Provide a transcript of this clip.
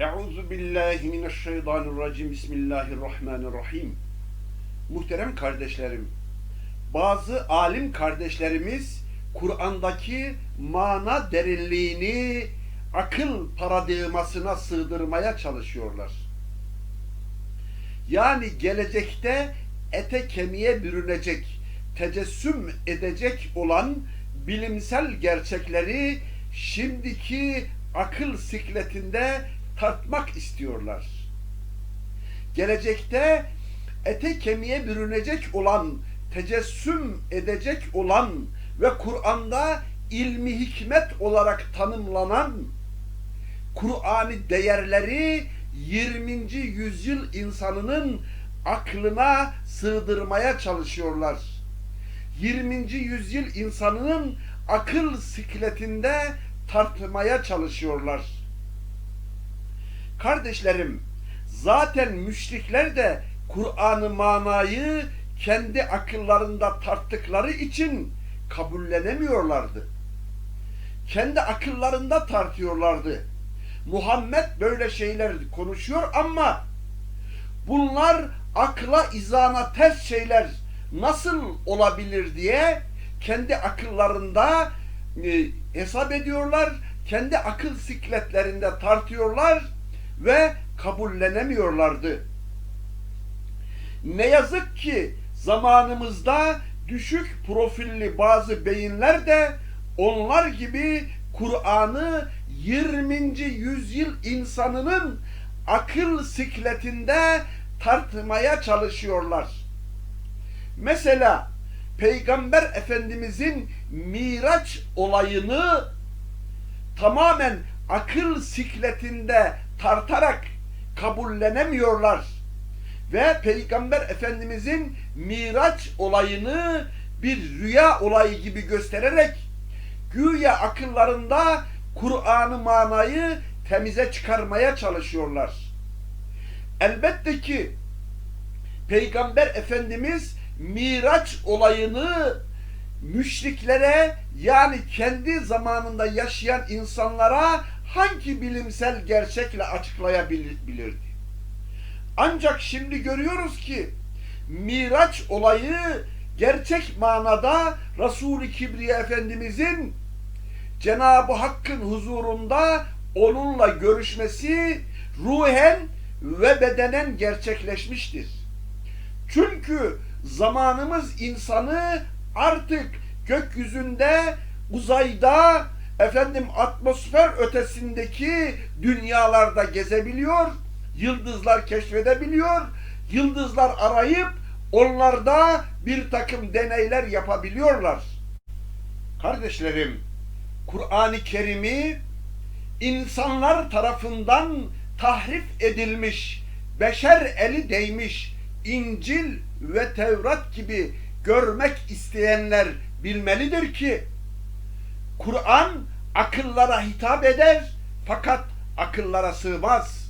Euzu billahi mineşşeytanirracim. Bismillahirrahmanirrahim. Muhterem kardeşlerim, bazı alim kardeşlerimiz Kur'an'daki mana derinliğini akıl paradigmasına sığdırmaya çalışıyorlar. Yani gelecekte ete kemiğe bürünecek, tecessüm edecek olan bilimsel gerçekleri şimdiki akıl sikletinde tartmak istiyorlar. Gelecekte ete kemiğe bürünecek olan, tecessüm edecek olan ve Kur'an'da ilmi hikmet olarak tanımlanan Kur'an'ı değerleri 20. yüzyıl insanının aklına sığdırmaya çalışıyorlar. 20. yüzyıl insanının akıl sikletinde tartmaya çalışıyorlar. Kardeşlerim, zaten müşrikler de Kur'an-ı manayı kendi akıllarında tarttıkları için kabullenemiyorlardı. Kendi akıllarında tartıyorlardı. Muhammed böyle şeyler konuşuyor ama bunlar akla izana ters şeyler nasıl olabilir diye kendi akıllarında e, hesap ediyorlar, kendi akıl sikletlerinde tartıyorlar ve kabullenemiyorlardı. Ne yazık ki zamanımızda düşük profilli bazı beyinler de onlar gibi Kur'an'ı 20. yüzyıl insanının akıl sikletinde tartmaya çalışıyorlar. Mesela Peygamber Efendimizin Miraç olayını tamamen akıl sikletinde tartarak kabullenemiyorlar. Ve Peygamber Efendimizin Miraç olayını bir rüya olayı gibi göstererek güya akıllarında Kur'an-ı manayı temize çıkarmaya çalışıyorlar. Elbette ki Peygamber Efendimiz Miraç olayını müşriklere yani kendi zamanında yaşayan insanlara hangi bilimsel gerçekle açıklayabilirdi? Ancak şimdi görüyoruz ki Miraç olayı gerçek manada Resul-i Kibriye Efendimizin Cenab-ı Hakk'ın huzurunda onunla görüşmesi ruhen ve bedenen gerçekleşmiştir. Çünkü zamanımız insanı artık gökyüzünde, uzayda, efendim atmosfer ötesindeki dünyalarda gezebiliyor, yıldızlar keşfedebiliyor, yıldızlar arayıp onlarda bir takım deneyler yapabiliyorlar. Kardeşlerim, Kur'an-ı Kerim'i insanlar tarafından tahrif edilmiş, beşer eli değmiş İncil ve Tevrat gibi görmek isteyenler bilmelidir ki Kur'an akıllara hitap eder fakat akıllara sığmaz.